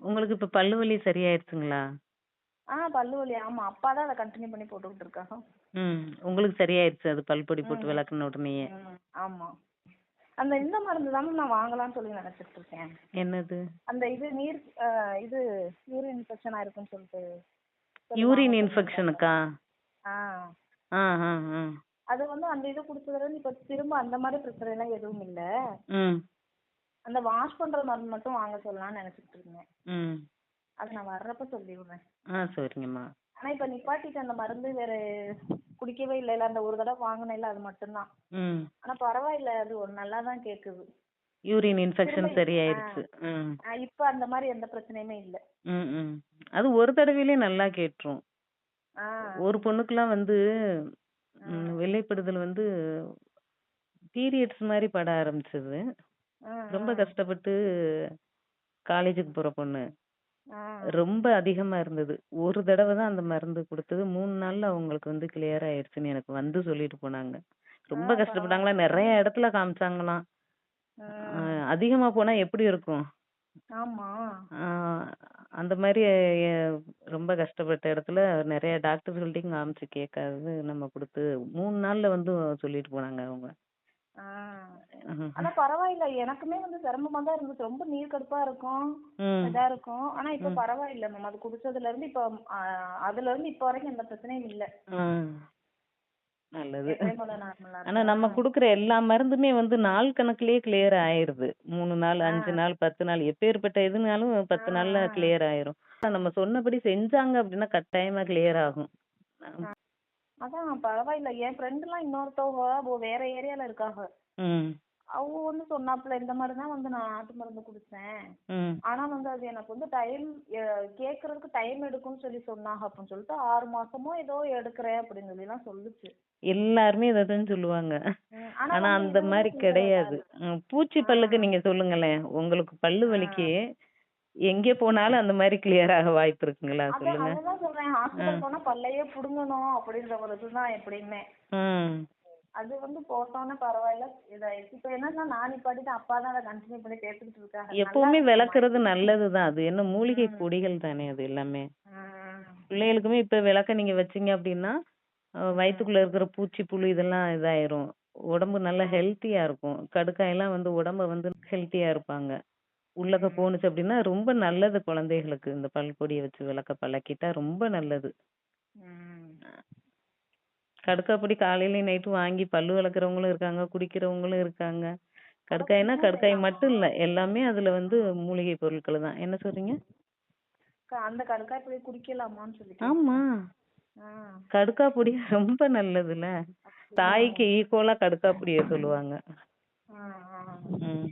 உங்களுக்கு இப்ப பல்லு வலி சரியாயிருச்சுங்களா? ஆ பல்லு வலி. ஆமா அப்பா தான் அதை கண்டினியூ பண்ணி போட்டுக்கிட்டு இருக்காங்க ம் உங்களுக்கு சரியாயிருச்சு அது பல்பொடி போட்டு ம். விளக்குன உடனேயே. ம் ஆமா. அந்த இந்த மருந்து தான் நான் வாங்கலாம்னு சொல்லி நினைச்சிட்டு இருக்கேன் என்னது? அந்த இது நீர் ஆ, இது யூரின் இன்ஃபெக்ஷன் ஆயிருக்குன்னு சொல்லிட்டு யூரின் இன்ஃபெக்ஷனுக்கா ஆ. ஆ ஆ ஆ. அது வந்து அந்த இது குடிச்சதுல இருந்து இப்ப திரும்ப அந்த மாதிரி பிரச்சனை எல்லாம் எதுவும் இல்ல. ம். அந்த வாஷ் பண்ற மருந்து மட்டும் வாங்க சொல்லலாம்னு நினைச்சிட்டு இருந்தேன். ம். அது நான் வர்றப்ப சொல்லி விடுறேன் ஆ சரிங்கம்மா. ஆனா இப்ப நிப்பாட்டிட்டு அந்த மருந்து வேற குடிக்கவே இல்ல. அந்த ஒரு தடவை வாங்கினேன்ல அது மட்டும்தான். ம். ஆனா பரவாயில்ல. அது ஒரு நல்லா தான் கேக்குது யூரின் இன்ஃபெக்ஷன் சரியாயிருச்சு. ம். ஆ, இப்ப அந்த மாதிரி எந்த பிரச்சனையுமே இல்ல. ம் ம். அது ஒரு தடவையிலே நல்லா கேட்டுரும். ஆ. ஒரு பொண்ணுக்குலாம் வந்து ம், வெள்ளைப்படுதல் வந்து பீரியட்ஸ் மாதிரி பட ஆரம்பிச்சது. ரொம்ப கஷ்டப்பட்டு காலேஜுக்கு போற பொண்ணு. ரொம்ப அதிகமா இருந்தது. ஒரு தடவை தான் அந்த மருந்து கொடுத்தது. மூணு நாள்ல அவங்களுக்கு வந்து கிளியர் ஆயிருச்சுன்னு எனக்கு வந்து சொல்லிட்டு போனாங்க. ரொம்ப கஷ்டப்பட்டாங்களா? நிறைய இடத்துல காமிச்சாங்களாம். அதிகமா போனா எப்படி இருக்கும்? அந்த மாதிரி ரொம்ப கஷ்டப்பட்ட இடத்துல நிறைய டாக்டர்கள்ட்டையும் காமிச்சு கேட்காது நம்ம கொடுத்து மூணு நாள்ல வந்து சொல்லிட்டு போனாங்க அவங்க. ஆனா பரவாயில்ல. எனக்குமே வந்து சிரமமா தான் இருந்துச்சு. ரொம்ப நீர் கடுப்பா இருக்கும். இதா இருக்கும். ஆனா இப்ப பரவாயில்ல மேம் அது குடிச்சதுல இருந்து இப்ப அதுல இருந்து இப்ப வரைக்கும் எந்த பிரச்சனையும் இல்ல. நல்லது. ஆனா நம்ம குடுக்குற எல்லா மருந்துமே வந்து நாள் கணக்குலயே கிளியர் ஆயிருது. மூணு நாள் அஞ்சு நாள் பத்து நாள் எப்பேற்பட்ட எதுனாலும் பத்து நாள்ல கிளியர் ஆயிரும். நம்ம சொன்னபடி செஞ்சாங்க அப்படின்னா கட்டாயமா கிளியர் ஆகும். அதான் பரவாயில்ல. என் ஃப்ரெண்ட் எல்லாம் இன்னொருத்தவங்க அவ வேற ஏரியால இருக்காங்க. ம். அவங்க வந்து சொன்னாப்புல இந்த மாதிரி தான் வந்து நான் நாட்டு மருந்து குடிச்சேன். ஆனா வந்து அது எனக்கு வந்து டைம் கேக்குறதுக்கு டைம் எடுக்கும்னு சொல்லி சொன்னாங்க அப்படின்னு சொல்லிட்டு ஆறு மாசமோ ஏதோ எடுக்கிறேன் அப்படின்னு சொல்லி எல்லாம் சொல்லுச்சு. எல்லாருமே இதான் சொல்லுவாங்க. ஆனா அந்த மாதிரி கிடையாது. பூச்சி பல்லுக்கு நீங்க சொல்லுங்களேன். உங்களுக்கு பல்லு வலிக்கு. எங்க போனாலும் அந்த மாதிரி கிளியர் ஆக வாய்ப்பு இருக்குங்களா? அதான் சொல்லுங்க. அதுதான் சொல்றேன். ஹாஸ்பிட்டல் போனா பல்லையே புடுங்கணும் அப்படின்ற ஒரு இதுதான் எப்படியுமே. அது வந்து போட்டோன்னே பரவாயில்ல. இதாயிடுச்சு இப்ப என்னன்னா நான் நிப்பாட்டிட்டு அப்பா தான் அதை கண்டினியூ பண்ணி பேசிக்கிட்டு இருக்காங்க. எப்பவுமே விளக்குறது நல்லதுதான். அது என்ன மூலிகை பொடிகள் தானே அது எல்லாமே. பிள்ளைகளுக்குமே இப்ப விளக்க நீங்க வச்சீங்க அப்படின்னா அஹ் வயித்துக்குள்ள இருக்கிற பூச்சி புழு இதெல்லாம் இதாயிரும். உடம்பு நல்லா ஹெல்த்தியா இருக்கும். கடுக்காயெல்லாம் வந்து உடம்ப வந்து ஹெல்த்தியா இருப்பாங்க. உள்ளக்க போணுச்சு அப்படின்னா ரொம்ப நல்லது குழந்தைகளுக்கு. இந்த பல் பொடியை வச்சு விளக்க பழக்கிட்டா ரொம்ப நல்லது. ம். கடுக்காய் பொடி காலையிலயும் நைட்டும் வாங்கி பல்லு விளக்குறவங்களும் இருக்காங்க குடிக்கிறவங்களும் இருக்காங்க. கடுக்காய்னா கடுக்காய் மட்டும் இல்ல எல்லாமே அதுல வந்து மூலிகை பொருட்கள் தான். என்ன சொல்றீங்க? அந்த கடுக்காய் போய் குடிக்கலாமான்னு சொல்லிட்டு ஆமா. ஆ. கடுக்காய் பொடி ரொம்ப நல்லதுல தாய்க்கு ஈக்குவலா கடுக்காய் பொடிய சொல்லுவாங்க. ஆ, ஆ. ம்.